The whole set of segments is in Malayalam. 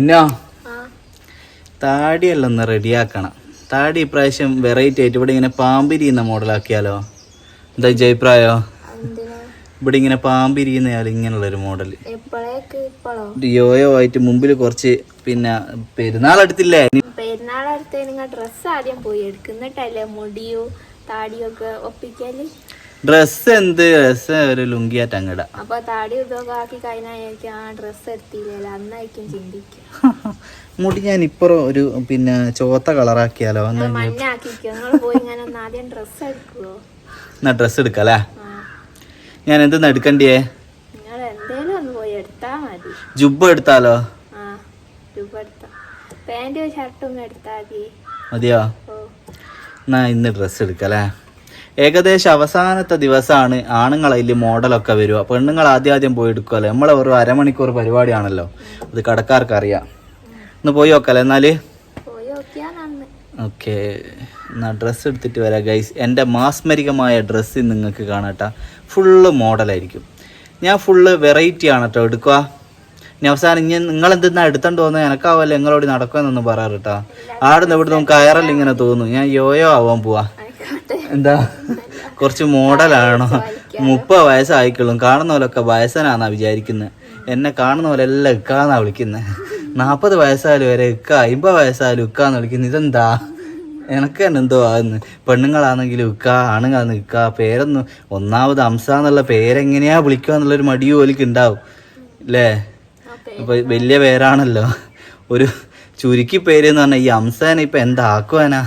പിന്നോ? താടിയല്ല ഒന്ന് റെഡിയാക്കണം. താടി ഇപ്രാവശ്യം വെറൈറ്റി ആയിട്ട് ഇവിടെ ഇങ്ങനെ പാമ്പിരിയുന്ന മോഡലാക്കിയാലോ? എന്താ ജയപ്രായോ ഇവിടെ ഇങ്ങനെ പാമ്പിരിയുന്നയാൾ ഇങ്ങനെയുള്ളൊരു മോഡൽ യോയോ ആയിട്ട് മുമ്പിൽ കുറച്ച് പിന്നെ പെരുന്നാൾ അടുത്തില്ലേ പെരുന്നാൾ അടുത്ത് ഡ്രസ്സ് ആദ്യം പോയി എടുക്കുന്നിട്ടല്ലേ മുടിയോ താടിയൊക്കെ ഒപ്പിക്കൽ? ഡ്രസ്സ് എന്ത്? ഡ്രസ് ഒരു ലുങ്കി അങ്ങട. അപ്പൊ താടി ഇതൊക്കെ ആക്കി കഴിഞ്ഞാൽ ആ ഡ്രസ്സ് എടുത്തില്ലല്ലോ അന്നായിരിക്കും ചിന്തിക്കും മുടി ഞാൻ ഇപ്പുറം ഒരു പിന്നെ ചോത്ത കളറാക്കിയാലോ? എന്നാ ഡ്രസ് എടുക്കല്ലേ ഞാൻ എന്തെന്ന് എടുക്കണ്ടേ ജുബ് എടുത്താലോ? മതിയോ? എന്നാ ഇന്ന് ഡ്രസ്സ് എടുക്കല്ലേ ഏകദേശം അവസാനത്തെ ദിവസമാണ് ആണുങ്ങൾ അതിൽ മോഡലൊക്കെ വരിക. പെണ്ണുങ്ങൾ ആദ്യം ആദ്യം പോയി എടുക്കുമല്ലോ നമ്മളെ ഒരു അരമണിക്കൂർ പരിപാടിയാണല്ലോ. അത് കടക്കാർക്ക് അറിയാം. ഒന്ന് പോയി നോക്കല്ലേ എന്നാൽ? ഓക്കെ. എന്നാ ഡ്രസ്സ് എടുത്തിട്ട് വരാം ഗൈസ് എന്റെ മാസ്മരികമായ ഡ്രസ്സ് നിങ്ങൾക്ക് കാണാട്ടാ ഫുള്ള് മോഡലായിരിക്കും. ഞാൻ ഫുള്ള് വെറൈറ്റി ആണ് കേട്ടോ എടുക്കുക. ഇനി അവസാനം ഇനി നിങ്ങൾ എന്തെന്നാ എടുത്തോണ്ട് പോകുന്നത്? എനക്കാവല്ലോ നിങ്ങളോട് നടക്കുമെന്നൊന്നും പറയാറ് കേട്ടോ ആടുന്ന് ഇവിടുന്ന് കയറല്ല ഇങ്ങനെ തോന്നും. ഞാൻ യോയോ ആവാൻ പോവാ. എന്താ? കുറച്ച് മോഡലാണോ? മുപ്പത് വയസ്സായിക്കുള്ളും. കാണുന്ന പോലൊക്കെ വയസ്സനാന്നാ വിചാരിക്കുന്നത് എന്നെ കാണുന്ന പോലെ എല്ലാം ഇക്കാന്നാ വിളിക്കുന്നത് നാൽപ്പത് വയസ്സായാലും വരെ ഇക്ക അമ്പത് വയസ്സായാലും ഇക്കാന്ന് വിളിക്കുന്നത് ഇതെന്താ? എനക്ക് തന്നെ എന്തോ ആകുന്നു പെണ്ണുങ്ങളാണെങ്കിലും ഇക്ക ആണുങ്ങളാണ് ഇക്ക പേരൊന്നും ഒന്നാമത് അംസ എന്നുള്ള പേരെങ്ങനെയാ വിളിക്കുക എന്നുള്ളൊരു മടിയോ ഓലിക്ക് ഉണ്ടാവും. അല്ലേ ഇപ്പൊ വലിയ പേരാണല്ലോ. ഒരു ചുരുക്കി പേര് എന്ന് പറഞ്ഞാൽ ഈ അംസേനെ ഇപ്പൊ എന്താക്കുവാനാ?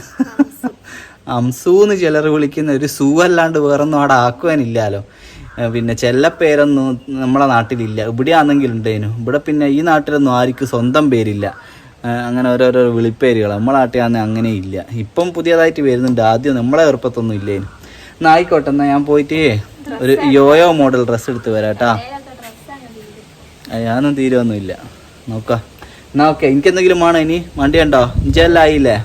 അംസൂന്ന് ചിലർ വിളിക്കുന്ന ഒരു സൂ അല്ലാണ്ട് വേറൊന്നും അവിടെ ആക്കുവാനില്ലാലോ. ഏഹ് പിന്നെ ചെല്ലപ്പേരൊന്നും നമ്മളെ നാട്ടിലില്ല. ഇവിടെ ആണെങ്കിൽ ഉണ്ടേനു ഇവിടെ പിന്നെ ഈ നാട്ടിലൊന്നും ആർക്കും സ്വന്തം പേരില്ല. അങ്ങനെ ഓരോരോ വിളിപ്പേരുകൾ നമ്മളെ നാട്ടിലാണെങ്കിൽ അങ്ങനെ ഇല്ല ഇപ്പം പുതിയതായിട്ട് വരുന്നുണ്ട്. ആദ്യം നമ്മളെ ചെറുപ്പത്തൊന്നും ഇല്ലേനു. എന്നാ ആയിക്കോട്ടെ എന്നാൽ ഞാൻ പോയിട്ട് ഒരു യോയോ മോഡൽ ഡ്രസ്സ് എടുത്ത് വരാട്ടാ. ഡ്രസ്സാണ് തീരും. ആ, ഞാനൊന്നും തീരുമൊന്നുമില്ല നോക്കാം. എന്നാ ഓക്കെ. എനിക്കെന്തെങ്കിലും വേണോ ഇനി? വണ്ടി ഉണ്ടോ ഇഞ്ചെല്ലാം ആയില്ലേ?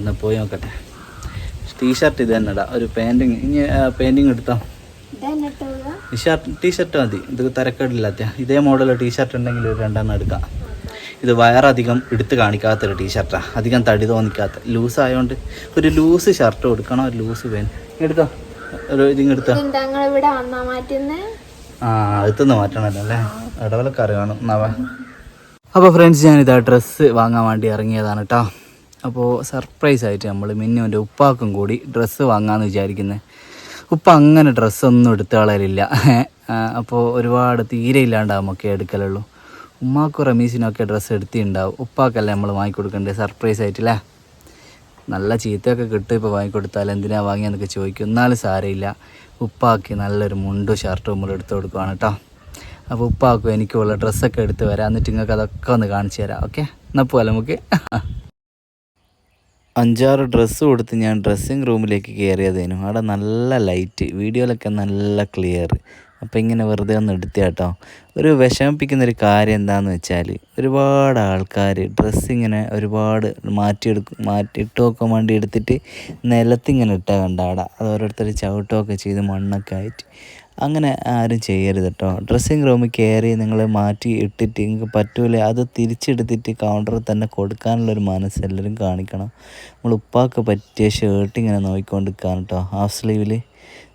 എന്നാ പോയി നോക്കട്ടെ. ടീഷർട്ട് ഇത് തന്നെ ഇടാം ഒരു പാന്റിങ് ഇനി പെയിന്റിങ് എടുത്താം? ഷർട്ട് ടീഷർട്ട് മതി. ഇത് തിരക്കേടില്ലാത്ത. ഇതേ മോഡൽ ടീഷർട്ട് ഉണ്ടെങ്കിൽ ഒരു രണ്ടെണ്ണം എടുക്കാം. ഇത് വയറധികം എടുത്ത് കാണിക്കാത്തൊരു ടീഷർട്ടാണ് അധികം തടി തോന്നിക്കാത്ത. ലൂസ് ആയതുകൊണ്ട് ഒരു ലൂസ് ഷർട്ട് കൊടുക്കണം. ഒരു ലൂസ് പേൻ എടുത്തോ? ഒരു ഇതിങ് എടുത്തോ? ആ അടുത്തുനിന്ന് മാറ്റണല്ലോ അല്ലേ ഇടവലക്കാർ കാണും. നവ അപ്പോൾ ഫ്രണ്ട്സ് ഞാനിതാ ഡ്രസ്സ് വാങ്ങാൻ വേണ്ടി ഇറങ്ങിയതാണ് കേട്ടോ അപ്പോൾ സർപ്രൈസ് ആയിട്ട് നമ്മൾ മിന്നുവിന്റെ ഉപ്പാക്കും കൂടി ഡ്രസ്സ് വാങ്ങാമെന്ന് വിചാരിക്കുന്നത് ഉപ്പ അങ്ങനെ ഡ്രസ്സൊന്നും എടുത്ത കളയലില്ല അപ്പോൾ ഒരുപാട് തീരെ ഇല്ലാണ്ടാവുമൊക്കെ എടുക്കലുള്ളൂ. ഉമ്മാക്കും റമീസിനൊക്കെ ഡ്രസ്സ് എടുത്തിട്ടുണ്ടാവും ഉപ്പാക്കല്ലേ നമ്മൾ വാങ്ങിക്കൊടുക്കേണ്ടത് സർപ്രൈസ് ആയിട്ടില്ലേ നല്ല ചീത്തയൊക്കെ കിട്ടും ഇപ്പോൾ വാങ്ങിക്കൊടുത്താൽ എന്തിനാണ് വാങ്ങിയെന്നൊക്കെ ചോദിക്കും. എന്നാലും സാരമില്ല. ഉപ്പാക്കി നല്ലൊരു മുണ്ടും ഷർട്ടും നമ്മൾ എടുത്ത് കൊടുക്കുവാണ് കേട്ടോ അപ്പോൾ ഉപ്പാക്കും എനിക്കുള്ള ഡ്രസ്സൊക്കെ എടുത്ത് വരാം. എന്നിട്ട് നിങ്ങൾക്ക് അതൊക്കെ ഒന്ന് കാണിച്ചു തരാം. ഓക്കെ? എന്നാൽ പോലെ നമുക്ക്? അഞ്ചാറ് ഡ്രസ്സ് കൊടുത്ത് ഞാൻ ഡ്രസ്സിങ് റൂമിലേക്ക് കയറിയതേനു അവിടെ നല്ല ലൈറ്റ് വീഡിയോയിലൊക്കെ നല്ല ക്ലിയർ അപ്പോൾ ഇങ്ങനെ വെറുതെ ഒന്ന് എടുത്ത കേട്ടോ ഒരു വിഷമിപ്പിക്കുന്ന ഒരു കാര്യം എന്താണെന്ന് വെച്ചാൽ ഒരുപാട് ആൾക്കാർ ഡ്രസ്സ് ഇങ്ങനെ ഒരുപാട് മാറ്റിയെടുക്കും മാറ്റിയിട്ട് നോക്കാൻ വേണ്ടി എടുത്തിട്ട് നിലത്തിങ്ങനെ ഇട്ടാൽ കണ്ട. അവിടെ അത് ഓരോരുത്തർ ചവിട്ടമൊക്കെ ചെയ്ത് മണ്ണൊക്കെ ആയിട്ട്. അങ്ങനെ ആരും ചെയ്യരുത് കേട്ടോ ഡ്രസ്സിങ് റൂമിൽ കയറി നിങ്ങൾ മാറ്റി ഇട്ടിട്ട് നിങ്ങൾക്ക് പറ്റൂല അത് തിരിച്ചെടുത്തിട്ട് കൗണ്ടറിൽ തന്നെ കൊടുക്കാനുള്ളൊരു മനസ്സ് എല്ലാവരും കാണിക്കണം. നമ്മൾ ഉപ്പാക്ക് പറ്റിയ ഷർട്ട് ഇങ്ങനെ നോക്കിക്കൊണ്ടിരിക്കുകയാണ് കേട്ടോ ഹാഫ് സ്ലീവിൽ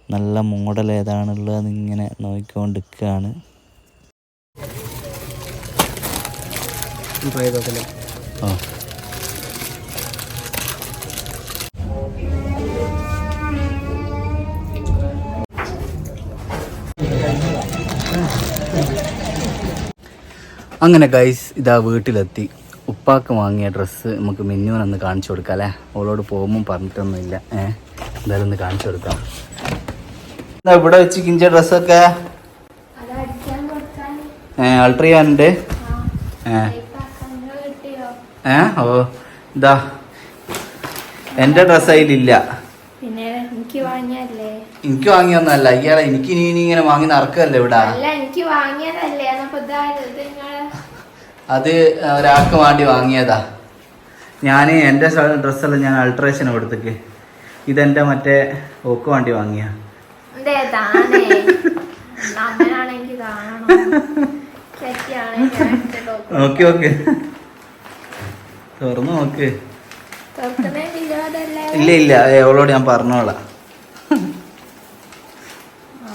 നല്ല മോഡൽ ഏതാണുള്ളതെന്ന് ഇങ്ങനെ നോക്കിക്കൊണ്ടിരിക്കുകയാണ് ആ. അങ്ങനെ ഗൈസ് ഇതാ വീട്ടിലെത്തി. ഉപ്പാക്ക് വാങ്ങിയ ഡ്രസ്സ് നമുക്ക് മിന്നുവിനൊന്ന് കാണിച്ചു കൊടുക്കാം അല്ലേ? അവളോട് പോകുമ്പോൾ പറഞ്ഞിട്ടൊന്നുമില്ല. ഏ? എന്തായാലും ഒന്ന് കാണിച്ചു കൊടുക്കാം. ഇവിടെ വെച്ച് കിഞ്ച ഡ്രസ്സൊക്കെ ഏഹ് അൾട്ടർ ചെയ്യാനുണ്ട്. ഏ. ഏഹ് കിട്ടിയോ ഏ? ഓ ഇതാ. എന്റെ ഡ്രസ്സ് അതിലില്ല. പിന്നെ എനിക്ക് വാങ്ങിയല്ലേ എനിക്ക് വാങ്ങിയൊന്നല്ല ഇയാളെ എനിക്ക് ഇനി ഇനി ഇങ്ങനെ വാങ്ങി നടക്കല്ലേ ഇവിടെ? അല്ല എനിക്ക് വാങ്ങിയതല്ലേ? എന്നപ്പോ ഇതാ ഇത് നിങ്ങൾ. അത് ഒരാൾക്ക് വേണ്ടി വാങ്ങിയതാ. ഞാൻ എന്റെ ഡ്രസ്സെല്ലാം ഞാൻ അൾട്രേഷൻ കൊടുത്തേക്ക്. ഇതെന്റെ മറ്റേ ഓക്ക് വേണ്ടി വാങ്ങിയ. ദേ താനേ കാണണം ഞാൻ നോക്കും. Okay okay. തുറന്നു നോക്ക്. തുറക്കുന്നേ? ഇല്ല ഇല്ല. ഏ, അവളോട് ഞാൻ പറഞ്ഞോളാം ആ,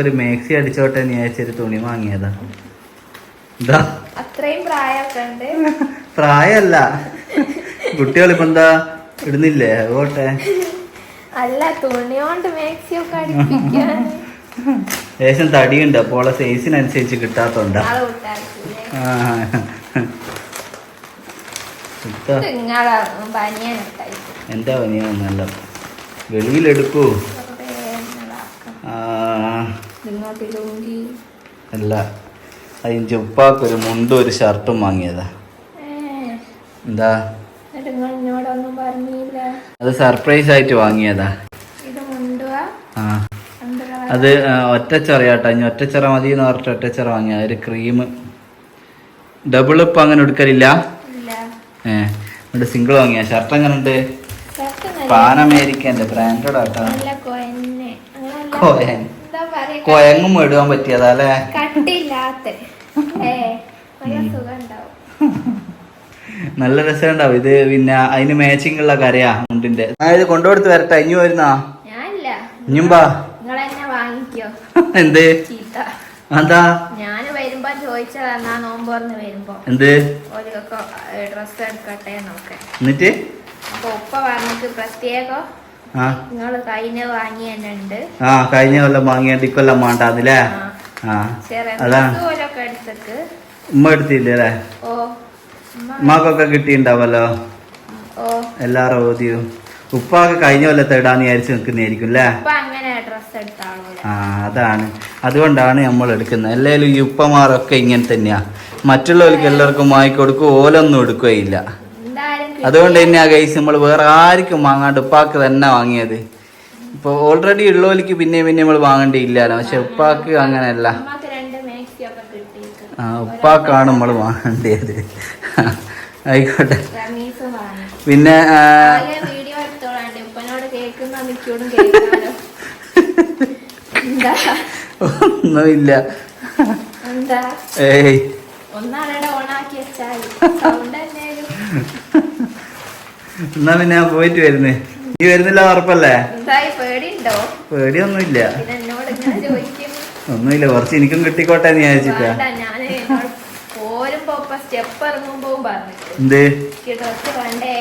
ഇത് മാക്സി അടിച്ചോട്ടെ വിചാരിച്ചൊരു തുണി വാങ്ങിയതാ. ഇതാ അത്രയും പ്രായമൊക്കെ പ്രായമല്ല. കുട്ടികളിപ്പോ എന്താ ഇടുന്നില്ലേ? അതുകൊട്ടെ അല്ല തുണി കൊണ്ട് മാക്സി ഒക്കെ അടിപ്പിക്കാൻ. ലേശം തടിയുണ്ട്. അപ്പോൾ സൈസിനനുസരിച്ച് കിട്ടാത്തോണ്ടാ. ആ. ഇതാ, പനിയാണ് നല്ല എന്താ വെളിയിലെടുക്കൂ. അല്ല അതിന്റെ ഉപ്പാക്കൊരു മുണ്ടും ഒരു ഷർട്ടും വാങ്ങിയതാ. എന്താ? അത് സർപ്രൈസ് ആയിട്ട് വാങ്ങിയതാ. ആ. എന്താ അത് ഒറ്റച്ചെറയാട്ടോ. ഇനി ഒറ്റച്ചെറ മതി എന്ന് പറഞ്ഞിട്ട് ഒറ്റച്ചെറ വാങ്ങിയ ഒരു ക്രീം. ഡബിൾ ഇപ്പം അങ്ങനെ എടുക്കലില്ല. ഇല്ല ഏ എന്നിട്ട് സിംഗിൾ വാങ്ങിയ? ഷർട്ട് എങ്ങനെ ഉണ്ട് ബ്രാൻഡ് പാൻ അമേരിക്കന്റെ ബ്രാൻഡഡ് ആട്ടോ. കോയൻ. കോയങ്ങും ഇടുവാൻ പറ്റിയതാ അല്ലേ? നല്ല രസം ഉണ്ടാവും രസമുണ്ടാവും ഇത് പിന്നെ അതിന് മാച്ചിങ് ഉള്ള കരയാ മുണ്ടിന്റെ. അതായത് ഇത് കൊണ്ടുകൊടുത്ത് വരട്ടെ. ഇനി വരുന്നാ? ഇനിയും വാങ്ങിക്കോ. എന്ത്? എന്താ വരുമ്പോ വരുമ്പോ. എന്ത്? ഡ്രസ് എടുക്കട്ടെ നോക്കെ എന്നിട്ട്? അപ്പൊ ഉപ്പ പറഞ്ഞിട്ട് പ്രത്യേകം ആ. നിങ്ങൾ കഴിഞ്ഞ ആ കഴിഞ്ഞ കൊല്ലം വാങ്ങിയാണ്ട് ഇക്കൊല്ലം വേണ്ടാന്നില്ലേ ഉമ്മ എടുത്തില്ലേ? ഉമ്മക്കൊക്കെ ഓ. എല്ലാരും ഓതിയും ഉപ്പാക്ക് കഴിഞ്ഞ കൊല്ലത്തെ ഇടാന്ന് വിചാരിച്ച് നിൽക്കുന്നതായിരിക്കും അല്ലേ? ആ അതാണ്. അതുകൊണ്ടാണ് നമ്മൾ എടുക്കുന്നത്. എല്ലാവരും ഈ ഉപ്പമാരൊക്കെ ഇങ്ങനെ തന്നെയാ. മറ്റുള്ളവർക്ക് എല്ലാവർക്കും വാങ്ങിക്കൊടുക്കും ഓലൊന്നും എടുക്കുകയില്ല. അതുകൊണ്ട് തന്നെയാ കൈസ് നമ്മൾ വേറെ ആർക്കും വാങ്ങാണ്ട് ഉപ്പാക്ക് തന്നെ വാങ്ങിയത്. ഇപ്പൊ ഓൾറെഡി ഉള്ളവർക്ക് പിന്നെ പിന്നെ നമ്മൾ വാങ്ങേണ്ടിയില്ലല്ലോ. പക്ഷെ ഉപ്പാക്ക് അങ്ങനെയല്ല. ആ ഉപ്പാക്കാണ് നമ്മൾ വാങ്ങേണ്ടത് ആയിക്കോട്ടെ. പിന്നെ എടുത്തോളാണ്ട് ഉപ്പനോട് കേൾക്കുന്ന മിക്കോടും കേൾക്കാലോ. എന്താ? ഒന്നുമില്ല. എന്താ? ഏയ്. ഓണാക്കി വെച്ചാൽ എന്നാ പിന്നെ ഞാൻ പോയിട്ട് വരുന്നേ. നീ വരുന്നില്ല ഉറപ്പല്ലേ? പേടിയുണ്ടോ? പേടിയൊന്നുമില്ല. ഒന്നുമില്ല. കുറച്ച് എനിക്കും കിട്ടിക്കോട്ടെ നീ വിചാരിച്ചിട്ടാ. സ്റ്റെപ്പ് ഇറങ്ങുമ്പോ പറഞ്ഞു ഡ്രസ് വേണ്ടേ?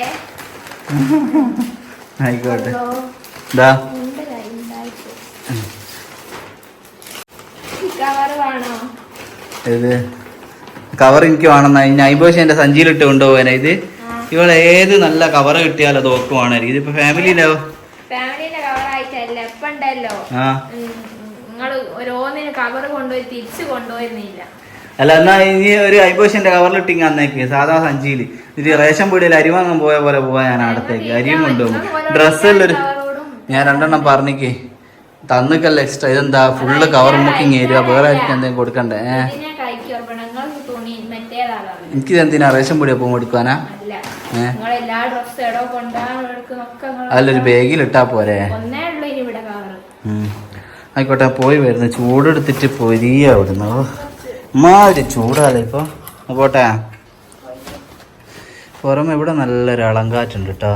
ആയിക്കോട്ടെ. ഇതാ കവർ വേണോ? ഇത് കവർ എനിക്ക് ഇനി അയ്പോശം എന്റെ സഞ്ചിയിലിട്ട് കൊണ്ടുപോകാനാ ഇത് ഇവൾ ഏത് നല്ല കവർ കിട്ടിയാലോ അത് ഓക്കുവാണ് ഇതിപ്പോ ഫാമിലിയിലോ ഫാമിലിന്റെ കവർ ആയിട്ടല്ല. ഇപ്പണ്ടല്ലോ ആ. നിങ്ങൾ ഓരോന്നിന് കവർ കൊണ്ടുപോയി തിരിച്ചു കൊണ്ടുപോയിരുന്നില്ല. അല്ല എന്നാ ഇനി ഒരു അയ്പോശന്റെ കവറിലിട്ടിങ് അന്നേക്ക് സാധാ സഞ്ചിയിൽ. ഇത് റേഷൻ പീടിയിൽ അരി വാങ്ങാൻ പോയ പോലെ പോവാ ഞാൻ അടുത്തേക്ക്. അരിയും കൊണ്ടുപോകും. ഡ്രസ്സെല്ലാം കവറോടും ഞാൻ രണ്ടെണ്ണം പറഞ്ഞിക്ക്. തന്നിക്കല്ല എക്സ്ട്രാ ഇതെന്താ? ഫുള്ള് കവർ മുക്കിങ് ഏരിയ വേറെ ആയിരിക്കും എന്തെങ്കിലും കൊടുക്കണ്ടേ? എനിക്കിത് എന്തിനാ റേഷൻ പീടിയ പോകുമ്പോൾ എടുക്കാനാ അല്ലൊരു ബാഗിൽ ഇട്ടാ പോരെ ആയിക്കോട്ടെ പോയി വരുന്നു. ചൂടെടുത്തിട്ട് പൊരിയ അവിടുന്ന് മാതിരി ചൂടാതെ ഇപ്പൊ. പോട്ടെ. പുറമെ ഇവിടെ നല്ലൊരു അളങ്കാറ്റുണ്ട് കേട്ടോ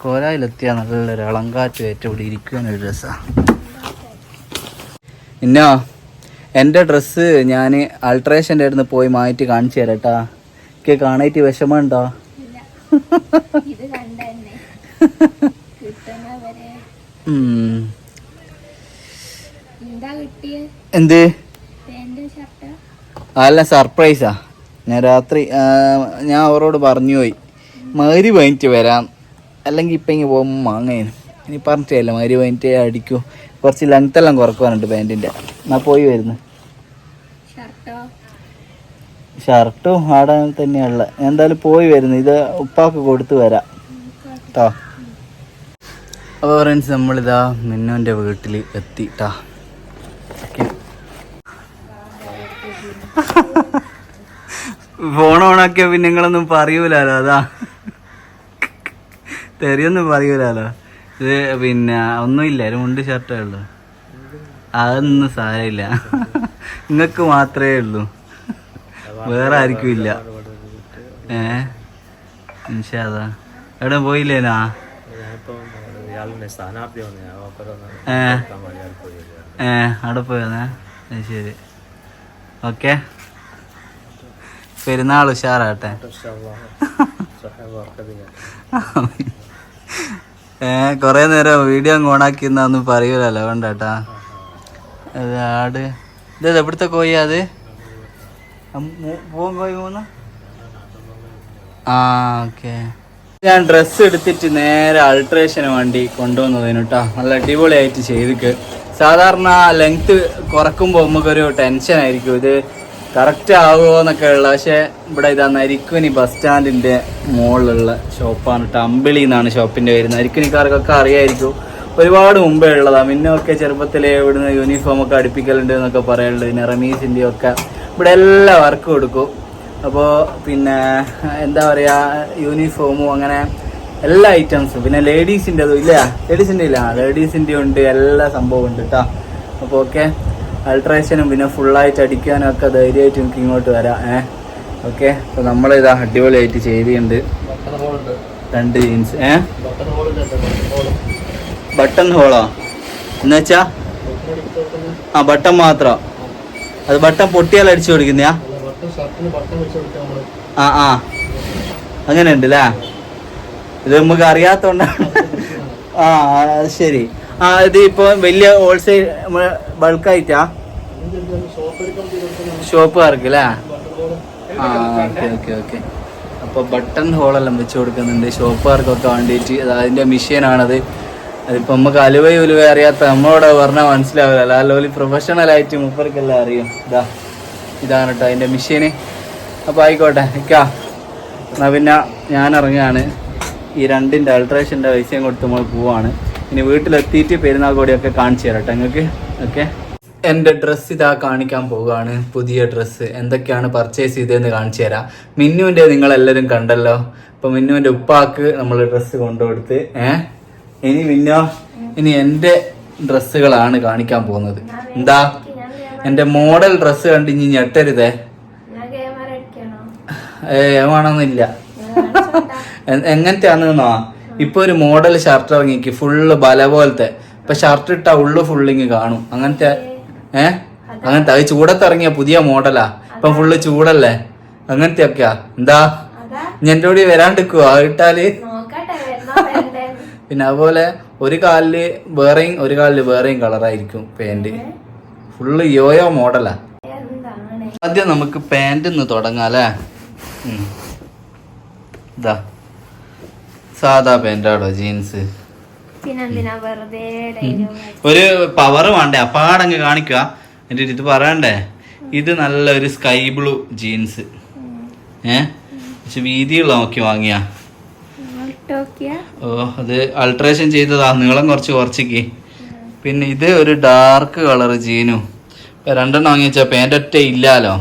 കോലായിലെത്തിയാൽ നല്ലൊരു അളങ്കാറ്റ് ഏറ്റവും ഇവിടെ ഒരു രസമാണ് ഇന്നോ എന്റെ ഡ്രസ്സ് ഞാൻ അൾട്രേഷന്റെ അടുത്ത് പോയി മാറ്റി കാണിച്ചു തരാം കേട്ടാ എനിക്ക് കാണായിട്ട് വിഷമമുണ്ടോ. എന്താ കിട്ടിയ എന്ത് പാന്റ് ഷർട്ട് അല്ല സർപ്രൈസാ ഞാൻ രാത്രി ഞാൻ അവരോട് പറഞ്ഞു പോയി. മരി വാങ്ങിച്ച് വരാം. അല്ലെങ്കിൽ ഇപ്പം ഇങ്ങനെ പോകുമ്പോൾ മാങ്ങേനും. ഇനി പറഞ്ഞിട്ടില്ല മരി വാങ്ങിച്ച് അടിക്കൂ. കുറച്ച് ലെങ്ത് എല്ലാം കുറക്കുവാനുണ്ട് പാന്റിന്റെ. ഞാൻ പോയി വരുന്നു. ഷർട്ടോ? ആടെ തന്നെയുള്ള ഞാൻ എന്തായാലും പോയി വരുന്നു. ഇത് ഉപ്പാക്ക് കൊടുത്ത് വരാം. കേട്ടോ അപ്പോൾ ഫ്രണ്ട്സ് നമ്മളിതാ മിന്നുവിന്റെ വീട്ടിൽ എത്തി ഫോൺ ഓണാക്കിയ പിന്നെ നിങ്ങളൊന്നും പറയൂലല്ലോ അതാ. തെറിയൊന്നും പറയൂലല്ലോ ഇത് പിന്നെ ഒന്നുമില്ല ഒരു മുണ്ട് ഷർട്ടേ ഉള്ളൂ. അതൊന്നും സാരമില്ല. നിങ്ങൾക്ക് മാത്രമേ ഉള്ളൂ. വേറെ ആർക്കും ഇല്ല. ഏ? ഇൻഷാദാ എവിടെ പോയില്ലേനാ? ഏ? ഏ അവിടെ പോയതാ. ശരി. ഓക്കെ. പെരുന്നാൾ ഉഷാറാട്ടെ ഏ കുറെ നേരം വീഡിയോ ഓണാക്കി ഓണാക്കിന്നൊന്നും പറയൂലല്ലോ വേണ്ടാട്ടാ. അത് ആട്. ഇത് എവിടുത്തെ കോയ അത്? പൂവൻ കോഴി മൂന്ന്? ആ ഓക്കെ. ഞാൻ ഡ്രസ്സ് എടുത്തിട്ട് നേരെ അൾട്രേഷന് വേണ്ടി കൊണ്ടുവന്നതിന് കേട്ടോ നല്ല അടിപൊളിയായിട്ട് ചെയ്തിക്ക്. സാധാരണ ലെങ്ത് കുറക്കുമ്പോൾ നമുക്കൊരു ടെൻഷൻ ആയിരിക്കും. ഇത് കറക്റ്റ് ആവുമോ എന്നൊക്കെ ഉള്ള പക്ഷേ ഇവിടെ ഇതാ നരിക്കുനി ബസ് സ്റ്റാൻഡിന്റെ മുകളിലുള്ള ഷോപ്പാണ് കേട്ടോ അമ്പിളി എന്നാണ് ഷോപ്പിന്റെ പേര്. നരിക്കുനിക്കാർക്കൊക്കെ അറിയായിരിക്കും. ഒരുപാട് മുമ്പേ ഉള്ളതാണ് മിന്നൊക്കെ ചെറുപ്പത്തിലെ ഇവിടുന്ന് യൂണിഫോം ഒക്കെ അടുപ്പിക്കലുണ്ട് എന്നൊക്കെ പറയുന്നുണ്ട് പിന്നെ റമീസിന്റെ ഒക്കെ ഇവിടെ എല്ലാ വർക്കും കൊടുക്കും അപ്പോൾ പിന്നെ എന്താ പറയുക യൂണിഫോമും അങ്ങനെ എല്ലാ ഐറ്റംസും പിന്നെ ലേഡീസിന്റെതും ഇല്ല? ലേഡീസിന്റെ ഇല്ല? ലേഡീസിന്റെ ഉണ്ട്. എല്ലാ സംഭവം ഉണ്ട് കേട്ടോ അപ്പോൾ ഓക്കെ അൾട്രേഷനും പിന്നെ ഫുള്ളായിട്ട് അടിക്കാനും ഒക്കെ ധൈര്യമായിട്ട് എനിക്ക് ഇങ്ങോട്ട് വരാം. ഏ? ഓക്കെ അപ്പോൾ നമ്മളിത് അടിപൊളിയായിട്ട് ചെയ്തിട്ടുണ്ട്. രണ്ട് ജീൻസ് ഏ? ബട്ടൺ ഹോളോ എന്നുവെച്ചാ ആ ബട്ടൺ മാത്രം. അത് ബട്ടൺ പൊട്ടിയാൽ അടിച്ചു കൊടുക്കുന്നയാ? ആ ആ. അങ്ങനെ ഉണ്ട് അല്ലേ ഇത് നമുക്ക് അറിയാത്തോണ്ടാണ്. ആ ശരി. ആ ഇത് ഇപ്പൊ വലിയ ഹോൾസെയിൽ ബൾക്കായിട്ടാ ഷോപ്പുകാർക്ക് അല്ലേ ആ ഓക്കെ ഓക്കെ ഓക്കെ അപ്പോൾ ബട്ടൺ ഹോളെല്ലാം വെച്ച് കൊടുക്കുന്നുണ്ട്. ഷോപ്പുകാർക്കൊക്കെ വേണ്ടിയിട്ട്. അത് അതിന്റെ മെഷീനാണത് അതിപ്പോൾ നമുക്ക് അലുവ ഉലുവ അറിയാത്ത നമ്മളോട് പറഞ്ഞാൽ മനസ്സിലാവില്ല. അല്ലോലി പ്രൊഫഷണൽ ആയിട്ട് മുപ്പർക്കെല്ലാം അറിയും. ഇതാ ഇതാണ് കേട്ടോ അതിന്റെ മെഷീന് അപ്പോൾ ആയിക്കോട്ടെ ഇക്കാ എന്നാൽ പിന്നെ ഞാൻ ഇറങ്ങുകയാണ് ഈ രണ്ടിന്റെ അൾട്രേഷന്റെ പൈസയും കൊടുത്ത് നമ്മൾ പോവാണ്. ഇനി വീട്ടിലെത്തിയിട്ട് പെരുന്നാൾ കോടിയൊക്കെ കാണിച്ചു തരാം കേട്ടോ നിങ്ങൾക്ക് ഓക്കെ? എന്റെ ഡ്രസ്സ് ഇതാ കാണിക്കാൻ പോവുകയാണ് പുതിയ ഡ്രസ്സ്. എന്തൊക്കെയാണ് പർച്ചേസ് ചെയ്തതെന്ന് കാണിച്ചു തരാം. മിന്നുവിന്റെ നിങ്ങളെല്ലാവരും കണ്ടല്ലോ. അപ്പം മിന്നുവിന്റെ ഉപ്പാക്ക് നമ്മൾ ഡ്രസ്സ് കൊണ്ടുകൊടുത്ത് ഏ? ഇനി മിന്നോ ഇനി എന്റെ ഡ്രസ്സുകളാണ് കാണിക്കാൻ പോകുന്നത്. എന്താ? എന്റെ മോഡൽ ഡ്രസ്സ് കണ്ട് ഇനി ഞെട്ടരുതേ ഏ വേണമെന്നില്ല. എ- എങ്ങനത്തെയാണെന്നോ? ഇപ്പൊ ഒരു മോഡൽ ഷർട്ട് ഇറങ്ങിക്ക് ഫുള്ള് ബല പോലത്തെ. ഇപ്പൊ ഷർട്ട് ഇട്ടാ ഉള്ളു ഫുള്ളിങ് കാണും. അങ്ങനത്തെ ഏ? അങ്ങനത്തെ അത് ചൂടത്തിറങ്ങിയ പുതിയ മോഡലാ ഇപ്പൊ ഫുള്ള് ചൂടല്ലേ? അങ്ങനത്തെ ഒക്കെയാ എന്താ? എന്റെ ഇനി കൂടി വരാണ്ടിക്കുവോ അത് ഇട്ടാൽ. പിന്നെ അതുപോലെ ഒരു കാലിൽ വേറെയും ഒരു കാലിൽ വേറെയും കളറായിരിക്കും പാന്റ്. ഫുള്ള് യോയോ മോഡലാ ആദ്യം നമുക്ക് പാന്റ് നിന്ന് തുടങ്ങാം അല്ലേ. ഇതാ സാധാ പാന്റാടോ ജീൻസ്. ഒരു പവർ വേണ്ടേ? അപ്പാടങ്ങ് കാണിക്കുക എന്റെ ഇത് പറയണ്ടേ? ഇത് നല്ല ഒരു സ്കൈ ബ്ലൂ ജീൻസ്. ഏ? പക്ഷെ വീതിയുള്ള നോക്കി വാങ്ങിയ. ഓ അത് അൾട്രേഷൻ ചെയ്തതാ. നീളം കുറച്ച് കുറച്ചിക്ക്. പിന്നെ ഇത് ഒരു ഡാർക്ക് കളർ ജീനു. രണ്ടെണ്ണം വാങ്ങിയ വെച്ചാൽ പാന്റ് ഒറ്റ ഇല്ലാലോ?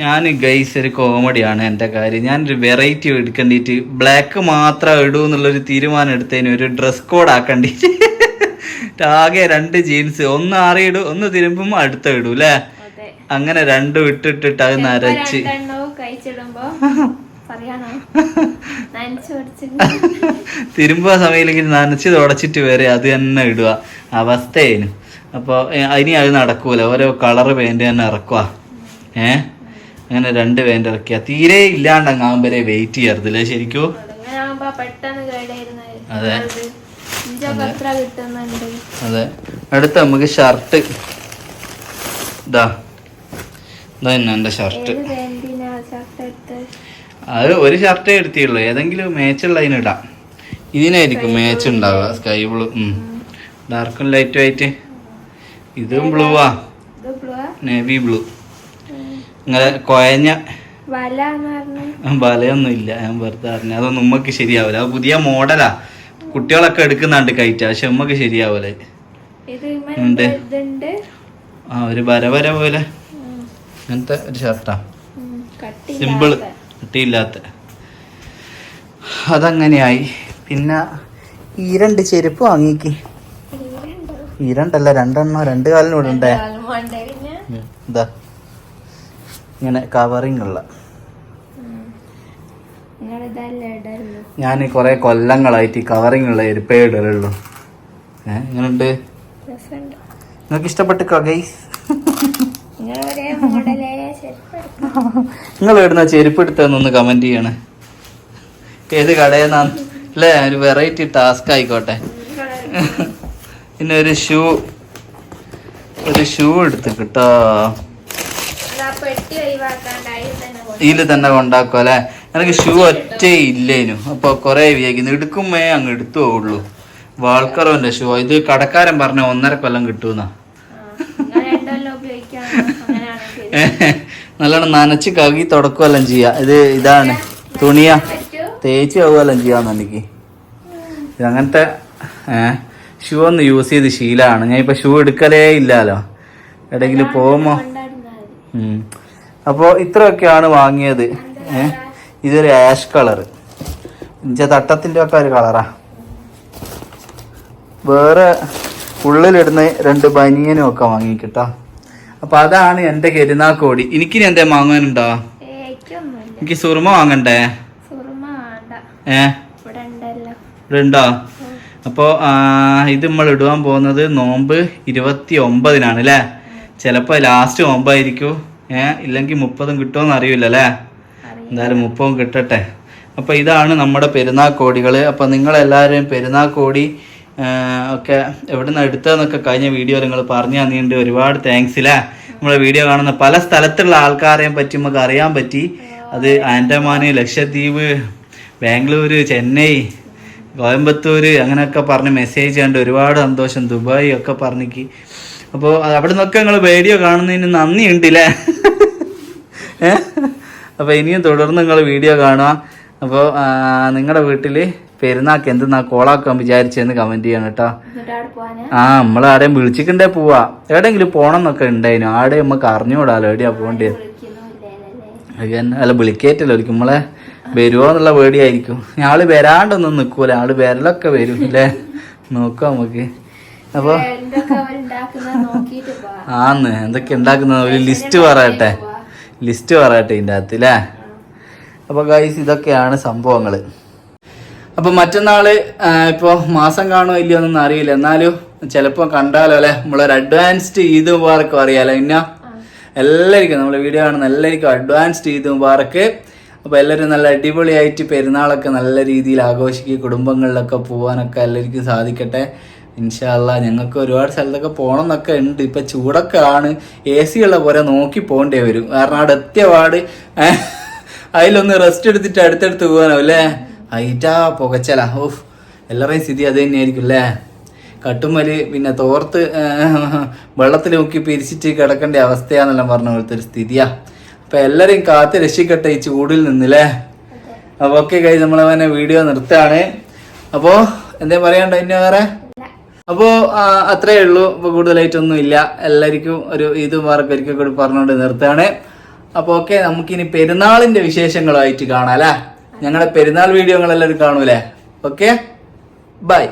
ഞാൻ ഗൈസ് ഒരു കോമഡിയാണ് എന്റെ കാര്യം. ഞാനൊരു വെറൈറ്റി എടുക്കേണ്ടിയിട്ട് ബ്ലാക്ക് മാത്രം ഇടൂ എന്നുള്ളൊരു തീരുമാനം എടുത്തതിന് ഒരു ഡ്രസ് കോഡ് ആക്കണ്ടി ആകെ രണ്ട് ജീൻസ് ഒന്ന് ആറിയിടും ഒന്ന് തിരുമ്പും അടുത്ത ഇടൂ അല്ലേ അങ്ങനെ രണ്ടും ഇട്ടിട്ടിട്ട് അത് നരച്ച്. തിരുമ്പുക സമയത്തിലേക്ക് നനച്ച് തുടച്ചിട്ട് വരെ അത് തന്നെ ഇടുക. അവസ്ഥയേനു. അപ്പോൾ ഇനി അത് നടക്കൂല. ഓരോ കളറ് പെയിന്റ് തന്നെ ഇറക്കുക. ഏ? അങ്ങനെ രണ്ട് വേന്റെ ഇറക്കിയ. തീരെ ഇല്ലാണ്ടങ്ങാകുമ്പരെ വെയിറ്റ് ചെയ്യരുതില്ലേ ശരിക്കും? അതെ. അതെ അടുത്ത നമുക്ക് ഷർട്ട് ഇതാ ഇതാ എന്റെ ഷർട്ട് അത് ഒരു ഷർട്ടേ എടുത്തിയുള്ളൂ ഏതെങ്കിലും മാച്ചുള്ള അതിനിടാം ഇതിനായിരിക്കും മാച്ച് ഉണ്ടാവുക. സ്കൈ ബ്ലൂ ഡാർക്കും ലൈറ്റും ആയിട്ട്. ഇതും ബ്ലൂവാ ആ. ബ്ലൂ നേവി ബ്ലൂ ഇങ്ങനെ കൊയഞ്ഞ വല എന്ന് പറഞ്ഞ. ബലയൊന്നും ഇല്ല ഞാൻ വെറുതെ പറഞ്ഞു. അതൊന്നും ഉമ്മക്ക് ശരിയാവില്ല അത് പുതിയ മോഡലാ. കുട്ടികളൊക്കെ എടുക്കുന്നുണ്ട് കയറ്റ പക്ഷെ ഉമ്മക്ക് ശരിയാവില്ല ഉണ്ട്. ആ ഒരു വര വര പോലെ. അങ്ങനത്തെ ഒരു ഷർട്ടാ. സിമ്പിൾ കട്ടിയില്ലാത്ത. അതങ്ങനെയായി. പിന്നെ ഈ രണ്ട് ചെരുപ്പ് വാങ്ങിക്ക്. ഈ രണ്ടല്ല രണ്ടെണ്ണോ രണ്ട് കാലിനും ഇടണ്ടേ ഉണ്ടേ ഇതാ. ഇങ്ങനെ കവറിങ് ഉള്ള. ഞാൻ കൊറേ കൊല്ലങ്ങളായിട്ട് ഈ കവറിങ് ഉള്ള എരിപ്പേ ഇടലുള്ളൂ ഏഹ് രസമുണ്ട്. നിങ്ങൾക്ക് ഇഷ്ടപ്പെട്ട് ഗൈസ് നിങ്ങൾ എവിടുന്ന ചെരുപ്പ് എടുത്തതെന്നൊന്ന് കമന്റ് ചെയ്യണേ. ഏത് കടയെന്നാണ് അല്ലേ ഒരു വെറൈറ്റി ടാസ്ക് ആയിക്കോട്ടെ. പിന്നെ ഒരു ഷൂ ഒരു ഷൂ എടുത്ത് കിട്ടോ അതാ പെട്ടി ഒഴിവാക്കാണ്ടായി തന്നെ കൊണ്ട് ഇതിൽ തന്നെ കൊണ്ടാക്കും അല്ലെ? എനിക്ക് ഷൂ ഒറ്റ ഇല്ലേനു. അപ്പൊ കൊറേ വിചാരിക്കുന്നു. എടുക്കുമ്പേ അങ്ങ് എടുത്തു പോവുള്ളൂ വാൾക്കറോന്റെ ഷൂ ഇത് കടക്കാരൻ പറഞ്ഞ ഒന്നര കൊല്ലം കിട്ടൂന്നാ. നല്ലോണം നനച്ച് കഴുകി തുടക്കുമെല്ലാം ചെയ്യാ. ഇത് ഇതാണ്. തുണിയാ. തേച്ച് കഴുകുമെല്ലാം ചെയ്യാന്നുണ്ടെങ്കിൽ എനിക്ക്. അങ്ങനത്തെ ഷൂ ഒന്ന് യൂസ് ചെയ്ത് ശീലാണ്. ഞാൻ ഇപ്പൊ ഷൂ എടുക്കലേ ഇല്ലാലോ. എവിടെയെങ്കിലും പോകുമ്പോ കൊണ്ടാടുന്നാൽ മതി ഉം. അപ്പോ ഇത്രയൊക്കെയാണ് വാങ്ങിയത്. ഏഹ് ഇതൊരു ആഷ് കളർ ഇഞ്ച തട്ടത്തിന്റെ ഒക്കെ ഒരു കളറാ വേറെ ഉള്ളിലിടുന്ന രണ്ട് ബനിയനും ഒക്കെ വാങ്ങിക്കിട്ടോ അപ്പൊ അതാണ് എന്റെ കരുനാക്കോടി എനിക്കിനി എന്തേ വാങ്ങാനുണ്ടോ? എനിക്ക് സുറുമ വാങ്ങണ്ടേ? ഏ? ഇവിടെ ഉണ്ടല്ലോ. ഇവിടെ ഉണ്ടോ അപ്പോ ഇത് നമ്മൾ ഇടുവാൻ പോകുന്നത് നോമ്പ് ഇരുപത്തി ഒമ്പതിനാണ് അല്ലേ ചിലപ്പോ ലാസ്റ്റ് നോമ്പായിരിക്കും. ഏ ഇല്ലെങ്കിൽ മുപ്പതും കിട്ടുമെന്ന് അറിയില്ല. അല്ലേ എന്തായാലും മുപ്പതും കിട്ടട്ടെ. അപ്പൊ ഇതാണ് നമ്മുടെ പെരുന്നാൾ കോടികൾ അപ്പൊ നിങ്ങളെല്ലാവരും പെരുന്നാൾ കോടി ഒക്കെ എവിടെ നിന്ന് എടുത്തതെന്നൊക്കെ കഴിഞ്ഞ വീഡിയോ നിങ്ങൾ പറഞ്ഞു തന്നിട്ടുണ്ട് ഒരുപാട് താങ്ക്സ് ഇല്ലേ നമ്മളെ വീഡിയോ കാണുന്ന പല സ്ഥലത്തുള്ള ആൾക്കാരെയും പറ്റി നമുക്ക് അറിയാൻ പറ്റി. അത് ആൻഡമാന് ലക്ഷദ്വീപ് ബാംഗ്ലൂര് ചെന്നൈ കോയമ്പത്തൂര് അങ്ങനെയൊക്കെ പറഞ്ഞ് മെസ്സേജ് കണ്ട് ഒരുപാട് സന്തോഷം. ദുബായ് ഒക്കെ പറഞ്ഞിക്ക് അപ്പോൾ അവിടെ നിന്നൊക്കെ നിങ്ങൾ വീഡിയോ കാണുന്നതിന് നന്ദിയുണ്ട് അല്ലേ അപ്പോൾ ഇനിയും തുടർന്ന് നിങ്ങൾ വീഡിയോ കാണുക. അപ്പോൾ നിങ്ങളുടെ വീട്ടിൽ പെരുന്നാൾക്ക് എന്തെന്നാ കോളാക്കാൻ വിചാരിച്ചെന്ന് കമന്റ് ചെയ്യണം കേട്ടോ. ആ നമ്മൾ ആരെയും വിളിച്ചിട്ടുണ്ടേ പോവാ. എവിടെയെങ്കിലും പോണം എന്നൊക്കെ ഉണ്ടായിനു ആടെ നമുക്ക് അറിഞ്ഞുകൂടാലോ എവിടെയാ പോകേണ്ടത് അല്ല വിളിക്കേറ്റല്ലോ ഒരിക്കും നമ്മളെ വരുമോ എന്നുള്ള പേടിയായിരിക്കും. ആൾ വരാണ്ടൊന്നും നിക്കൂല. ആൾ വരലൊക്കെ വരും അല്ലേ? നോക്കാം നമുക്ക്. അപ്പൊ ആന്ന് എന്തൊക്കെ ഉണ്ടാക്കുന്ന ഒരു ലിസ്റ്റ് പറയട്ടെ. ലിസ്റ്റ് പറയട്ടെ ഇതിന്റെ അകത്ത് അല്ലേ അപ്പൊ ഗൈസ് ഇതൊക്കെയാണ് സംഭവങ്ങൾ അപ്പോൾ മറ്റന്നാൾ ഇപ്പോൾ ഇപ്പൊ മാസം കാണുമോ ഇല്ലയോ എന്നൊന്നും അറിയില്ല. എന്നാലും ചിലപ്പോ കണ്ടാലോ അല്ലെ നമ്മളൊരു അഡ്വാൻസ്ഡ് ഈദ് മുബാറക്ക് അറിയാലോ ഇന്ന? എല്ലാവർക്കും നമ്മൾ വീഡിയോ കാണുന്ന എല്ലാവർക്കും അഡ്വാൻസ്ഡ് ഈദ് മുബാറക്ക് അപ്പോൾ എല്ലാവരും നല്ല അടിപൊളിയായിട്ട് പെരുന്നാളൊക്കെ നല്ല രീതിയിൽ ആഘോഷിക്കുക കുടുംബങ്ങളിലൊക്കെ പോകാനൊക്കെ എല്ലാവർക്കും സാധിക്കട്ടെ. ഇൻഷാല്ല ഞങ്ങൾക്ക് ഒരുപാട് സ്ഥലത്തൊക്കെ പോകണം എന്നൊക്കെ ഉണ്ട്. ഇപ്പൊ ചൂടൊക്കെ ആണ്. എ സി ഉള്ള പോലെ നോക്കി പോകേണ്ടി വരും. കാരണം അവിടെ എത്തിയ പാട് അതിലൊന്ന് റെസ്റ്റ് എടുത്തിട്ട് അടുത്തടുത്ത് പോകാനാവും അല്ലേ ഹൈറ്റാ പുകച്ചല. ഓഫ് എല്ലാവരുടെയും സ്ഥിതി അത് തന്നെയായിരിക്കും അല്ലേ കട്ടുമ്മൽ പിന്നെ തോർത്ത് വെള്ളത്തിൽ മുക്കി പിരിച്ചിട്ട് കിടക്കേണ്ട അവസ്ഥയാന്നെല്ലാം പറഞ്ഞ പോലത്തെ ഒരു സ്ഥിതിയാ. അപ്പൊ എല്ലാരെയും കാത്ത് രക്ഷിക്കട്ടെ ഈ ചൂടിൽ നിന്നില്ലേ അപ്പൊ ഓക്കെ കഴിഞ്ഞ് നമ്മളവനെ വീഡിയോ നിർത്താണ് അപ്പോ എന്തേ പറയാണ്ടോ ഇനി വേറെ? അപ്പോ അത്രയേ അത്രേ ഉള്ളൂ. അപ്പൊ കൂടുതലായിട്ടൊന്നും ഇല്ല. എല്ലാവർക്കും ഒരു ഇത് മാർക്ക് ഒരിക്കൽ കൂടി പറഞ്ഞുകൊണ്ട് നിർത്തുകയാണ്. അപ്പോൾ ഓക്കെ നമുക്കിനി പെരുന്നാളിന്റെ വിശേഷങ്ങളുമായിട്ട് കാണാം അല്ലേ? ഞങ്ങളുടെ പെരുന്നാൾ വീഡിയോ എല്ലാവരും കാണൂലേ? ഓക്കെ? ബൈ.